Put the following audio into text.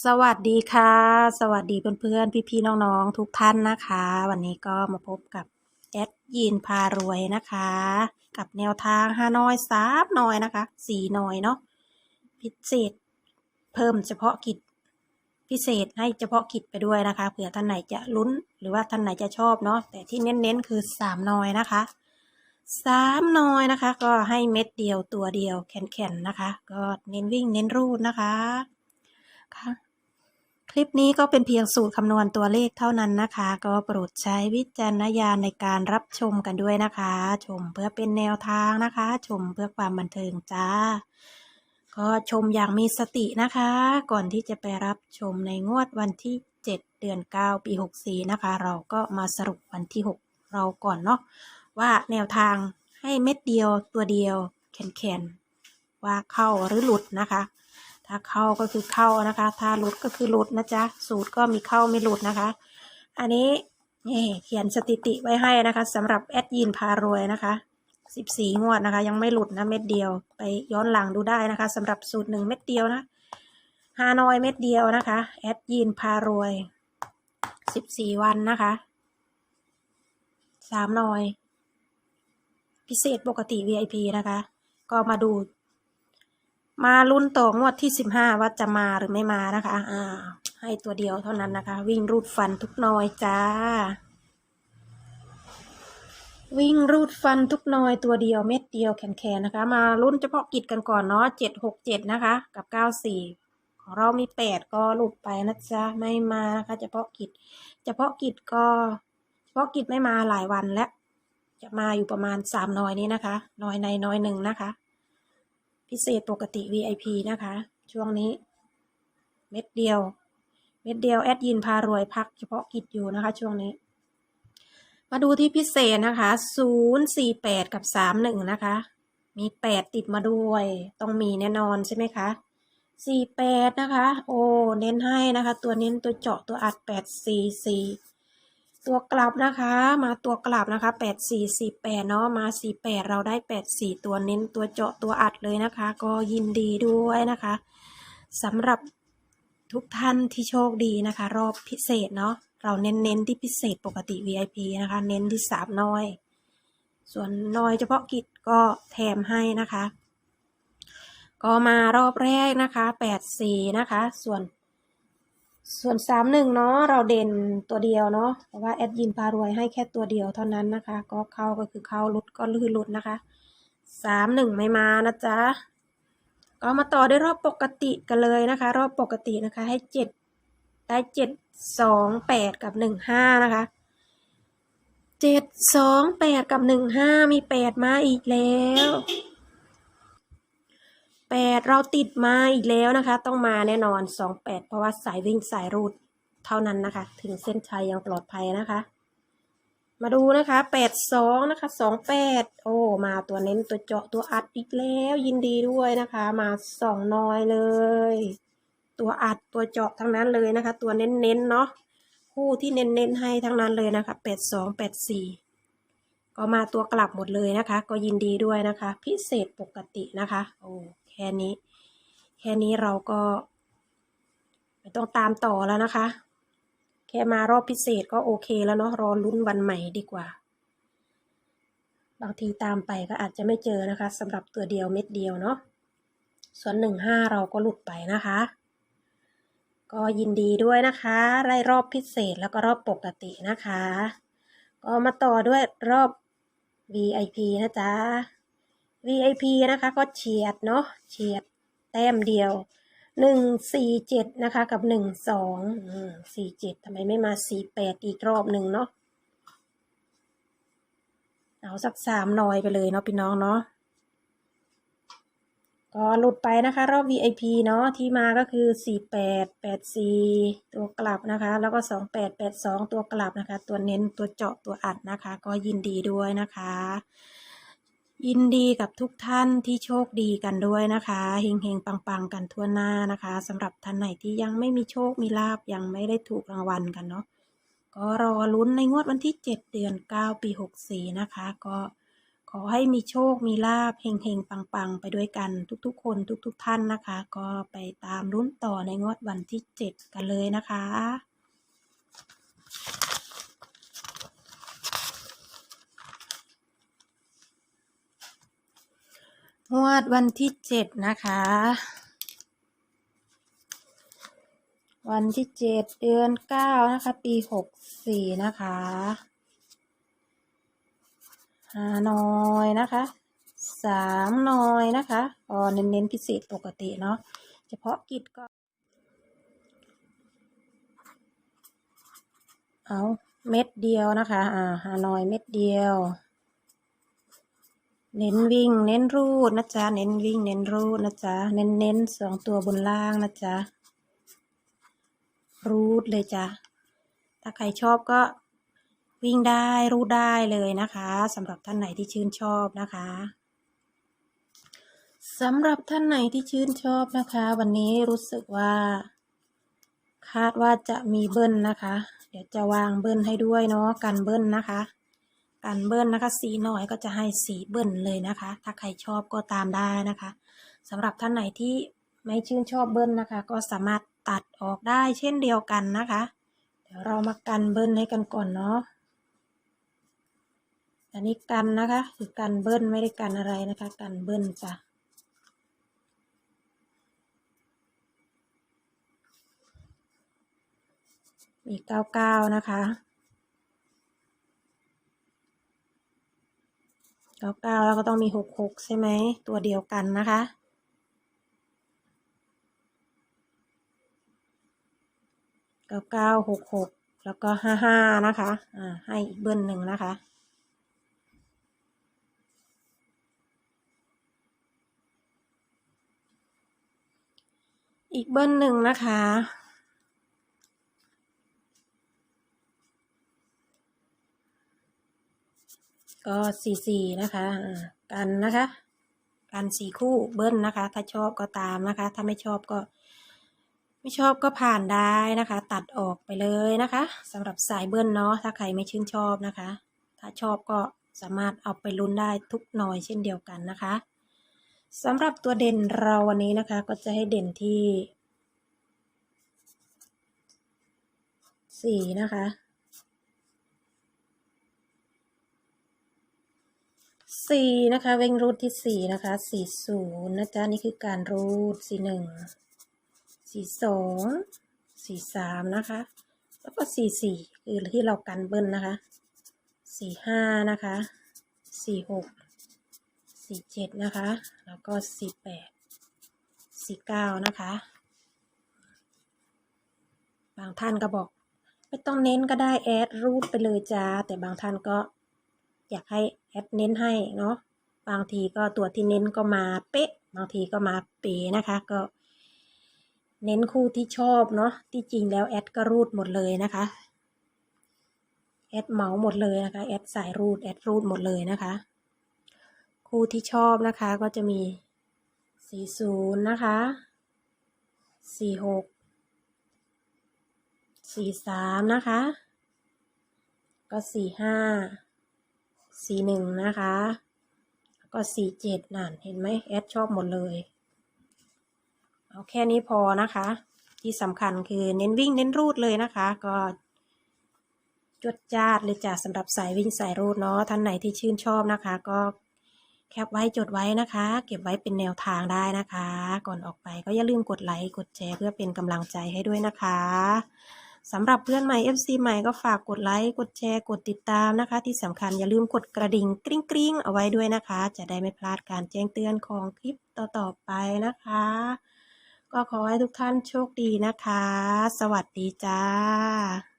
สวัสดีค่ะ สวัสดีเพื่อนๆ พี่ๆ น้องๆ ทุกท่านนะคะ วันนี้ก็มาพบกับแอดยินพารวยนะคะ กับแนวทางฮานอยสามหน่อยนะคะสี่หน่อยเนาะพิเศษเพิ่มเฉพาะกิจพิเศษให้เฉพาะกิจไปด้วยนะคะเผื่อท่านไหนจะลุ้นหรือว่าท่านไหนจะชอบเนาะแต่ที่เน้นๆ คือสามหน่อยนะคะสามหน่อยนะคะ ก็ให้เม็ดเดียวตัวเดียวแข็งๆนะคะ ก็เน้นวิ่งเน้นรูดนะคะ คะ คลิปนี้ก็เป็นเพียงสูตรคำนวณตัวเลขเท่านั้นนะคะ ก็โปรดใช้วิจารณญาณในการรับชมกันด้วยนะคะ ชมเพื่อเป็นแนวทางนะคะ ชมเพื่อความบันเทิงจ้า ก็ชมอย่างมีสตินะคะ ก่อนที่จะไปรับชมในงวดวันที่ 7 เดือน 9 ปี 64 นะคะ เราก็มาสรุปวันที่ 6 เราก่อนเนาะว่าแนวทางให้เม็ดเดียวตัวเดียวแข็งๆว่าเข้าหรือหลุดนะคะ ถ้าเข้าก็คือเข้านะคะ ถ้าหลุดก็คือหลุดนะจ๊ะ สูตรก็มีเข้าไม่หลุดนะคะ อันนี้นี่เขียนสถิติไว้ให้นะคะสำหรับแอดยินพารวยนะคะสิบสี่งวดนะคะ ยังไม่หลุดนะเม็ดเดียว ไปย้อนหลังดูได้นะคะสำหรับสูตรหนึ่งเม็ดเดียวนะฮานอยเม็ดเดียวนะคะแอดยินพารวยสิบสี่วันนะคะสามนอย พิเศษปกติ VIP นะคะ ก็มาดู มาลุ้นต่องวดที่สิบห้าว่าจะมาหรือไม่มานะคะ อ่า ให้ตัวเดียวเท่านั้นนะคะ วิ่งรูดฟันทุกหนอยจ้า วิ่งรูดฟันทุกหนอยตัวเดียวเม็ดเดียวแขนแขนนะคะ มาลุ้นเฉพาะกิจกันก่อนเนาะเจ็ดหกเจ็ดนะคะ กับเก้าสี่ของเรามีแปดก็หลุดไปนะจ๊ะไม่มานะคะ เฉพาะกิจ เฉพาะกิจก็ เฉพาะกิจไม่มาหลายวันแล้วจะมาอยู่ประมาณสามหนอยนี้นะคะหนอยในหนอยหนึ่งนะคะ พิเศษปกติ VIP นะคะ ช่วงนี้ เม็ดเดียว เม็ดเดียวแอดยินพารวยพักเฉพาะกิจอยู่นะคะ ช่วงนี้ มาดูที่พิเศษนะคะศูนย์สี่แปดกับสามหนึ่งนะคะ มีแปดติดมาด้วย ต้องมีแน่นอนใช่ไหมคะสี่แปดนะคะ โอ้ เน้นให้นะคะ ตัวเน้นตัวเจาะตัวอัดแปดสี่สี่ ตัวกลับนะคะมาตัวกลับนะคะแปดสี่สี่แปดเนาะมาสี่แปดเราได้แปดสี่ตัวเน้นตัวเจาะตัวอัดเลยนะคะ ก็ยินดีด้วยนะคะสำหรับทุกท่านที่โชคดีนะคะ รอบพิเศษเนาะเราเน้นเน้นที่พิเศษปกติ VIP นะคะ เน้นที่สามน้อย ส่วนน้อยเฉพาะกิจก็แถมให้นะคะ ก็มารอบแรกนะคะแปดสี่นะคะ ส่วน ส่วนสามหนึ่งเนาะเราเด่นตัวเดียวเนาะเพราะว่าแอดยินพารวยให้แค่ตัวเดียวเท่านั้นนะคะ ก็เข้าก็คือเข้าลุดก็ลื่นลุดนะคะสามหนึ่งไม่มานะจ๊ะก็มาต่อด้วยรอบปกติกันเลยนะคะ รอบปกตินะคะให้เจ็ดได้เจ็ดสองแปดกับหนึ่งห้านะคะเจ็ดสองแปดกับหนึ่งห้ามีแปดมาอีกแล้ว แปดเราติดมาอีกแล้วนะคะ ต้องมาแน่นอนสองแปดเพราะว่าสายวิ่งสายรูดเท่านั้นนะคะ ถึงเส้นชัยยังปลอดภัยนะคะ มาดูนะคะแปดสองนะคะสองแปดโอ้ มาตัวเน้นตัวเจาะตัวอัดอีกแล้วยินดีด้วยนะคะ มาสองน้อยเลย ตัวอัดตัวเจาะทั้งนั้นเลยนะคะ ตัวเน้นๆเนาะคู่ที่เน้นๆให้ทั้งนั้นเลยนะคะแปดสองแปดสี่ก็มาตัวกลับหมดเลยนะคะ ก็ยินดีด้วยนะคะ พิเศษปกตินะคะ โอ้ แค่นี้ แค่นี้เราก็ไม่ต้องตามต่อแล้วนะคะ แค่มารอบพิเศษก็โอเคแล้วเนาะรอลุ้นวันใหม่ดีกว่า บางทีตามไปก็อาจจะไม่เจอนะคะสำหรับตัวเดียวเม็ดเดียวเนาะส่วนหนึ่งห้าเราก็หลุดไปนะคะ ก็ยินดีด้วยนะคะได้รอบพิเศษแล้วก็รอบปกตินะคะ ก็มาต่อด้วยรอบ VIP นะจ๊ะ VIP นะคะ ก็เฉียดเนาะเฉียดแต้มเดียวหนึ่งสี่เจ็ดนะคะ กับหนึ่งสองสี่เจ็ดทำไมไม่มาสี่แปดอีกรอบหนึ่งเนาะเอาสักสามหน่อยไปเลยเนาะพี่น้องเนาะก็หลุดไปนะคะ รอบ VIP เนาะที่มาก็คือสี่แปดแปดสี่ตัวกลับนะคะ แล้วก็สองแปดแปดสองตัวกลับนะคะ ตัวเน้นตัวเจาะตัวอัดนะคะ ก็ยินดีด้วยนะคะ ยินดีกับทุกท่านที่โชคดีกันด้วยนะคะเฮงเฮงปังปังๆ กันทั่วหน้านะคะสำหรับท่านไหนที่ยังไม่มีโชคมีลาบยังไม่ได้ถูกรางวัลกันเนาะก็รอลุ้นในงวดวันที่ 7 เดือน 9 ปี 64 นะคะ ก็ขอให้มีโชคมีลาภเฮงเฮงปังปังๆ ไปด้วยกันทุกๆ คนทุกๆ ท่านนะคะ ก็ไปตามรุ่นต่อในงวดวันที่ 7 กันเลยนะคะ งวดวันที่7นะคะ วันที่7เดือน9นะคะ ปี64นะคะหาหน่อยนะคะสามหน่อยนะคะอ๋อเน้นๆพิเศษปกติเนาะเฉพาะกิจก็ เอาเม็ดเดียวนะคะ อ่าหาหน่อยเม็ดเดียว เน้นวิ่ง เน้นรูดนะจ๊ะ เน้นวิ่ง เน้นรูดนะจ๊ะ เน้นเน้นสองตัวบนล่างนะจ๊ะ รูดเลยจ้ะ ถ้าใครชอบก็วิ่งได้รูดได้เลยนะคะสำหรับท่านไหนที่ชื่นชอบนะคะสำหรับท่านไหนที่ชื่นชอบนะคะ วันนี้รู้สึกว่า คาดว่าจะมีเบิ้ลนะคะ เดี๋ยวจะวางเบิ้ลให้ด้วยเนาะกันเบิ้ลนะคะ กันเบิ้ลนะคะสีหน่อยก็จะให้สีเบิ้ลเลยนะคะ ถ้าใครชอบก็ตามได้นะคะสำหรับท่านไหนที่ไม่ชื่นชอบเบิ้ลนะคะ ก็สามารถตัดออกได้เช่นเดียวกันนะคะ เดี๋ยวเรามากันเบิ้ลให้กันก่อนเนาะอันนี้กันนะคะคือกันเบิ้ลไม่ได้กันอะไรนะคะ กันเบิ้ลจ้ะมีเก้าเก้านะคะ เก้าเก้าแล้วก็ต้องมีหกหกใช่ไหม ตัวเดียวกันนะคะ เก้าเก้าหกหกแล้วก็ห้าห้านะคะ อ่า ให้อีกเบิ้ลหนึ่งนะคะ อีกเบิ้ลหนึ่งนะคะ ก็สี่สี่นะคะกันนะคะกันสี่คู่เบิ้ลนะคะ ถ้าชอบก็ตามนะคะ ถ้าไม่ชอบก็ ไม่ชอบก็ผ่านได้นะคะ ตัดออกไปเลยนะคะสำหรับสายเบิ้ลเนาะถ้าใครไม่ชื่นชอบนะคะ ถ้าชอบก็สามารถเอาไปลุ้นได้ทุกหน่อยเช่นเดียวกันนะคะสำหรับตัวเด่นเราวันนี้นะคะ ก็จะให้เด่นที่สี่นะคะ สี่นะคะ เวงรูดที่สี่นะคะสี่ศูนย์นะจ๊ะนี่คือการรูดสี่หนึ่งสี่สองสี่สามนะคะ แล้วก็สี่สี่คือที่เรากันเบิ้ลนะคะสี่ห้านะคะสี่หกสี่เจ็ดนะคะ แล้วก็สี่แปดสี่เก้านะคะ บางท่านก็บอก ไม่ต้องเน้นก็ได้แอดรูดไปเลยจ้าแต่บางท่านก็อยากให้ แอดเน้นให้เนาะบางทีก็ตัวที่เน้นก็มาเป๊ะ บางทีก็มาเป๋นะคะ ก็ เน้นคู่ที่ชอบเนาะที่จริงแล้วแอดก็รูดหมดเลยนะคะแอดเหมาหมดเลยนะคะแอดสายรูดแอดรูดหมดเลยนะคะ คู่ที่ชอบนะคะก็จะมี 40 นะคะ 46 43 นะคะ ก็ 45 สี่หนึ่งนะคะ แล้วก็สี่เจ็ดนั่นเห็นไหมแอดชอบหมดเลย เอาแค่นี้พอนะคะ ที่สำคัญคือเน้นวิ่งเน้นรูดเลยนะคะ ก็จดจาดเลยจ้ะสำหรับสายวิ่งสายรูดเนาะท่านไหนที่ชื่นชอบนะคะ ก็แคปไว้จดไว้นะคะ เก็บไว้เป็นแนวทางได้นะคะ ก่อนออกไปก็อย่าลืมกดไลค์กดแชร์เพื่อเป็นกำลังใจให้ด้วยนะคะ สำหรับเพื่อนใหม่ FC ใหม่ก็ฝากกดไลค์กดแชร์กดติดตามนะคะ ที่สำคัญอย่าลืมกดกระดิ่งกริ๊งกริ๊งเอาไว้ด้วยนะคะ จะได้ไม่พลาดการแจ้งเตือนของคลิปต่อๆไปนะคะ ก็ขอให้ทุกท่านโชคดีนะคะ สวัสดีจ้า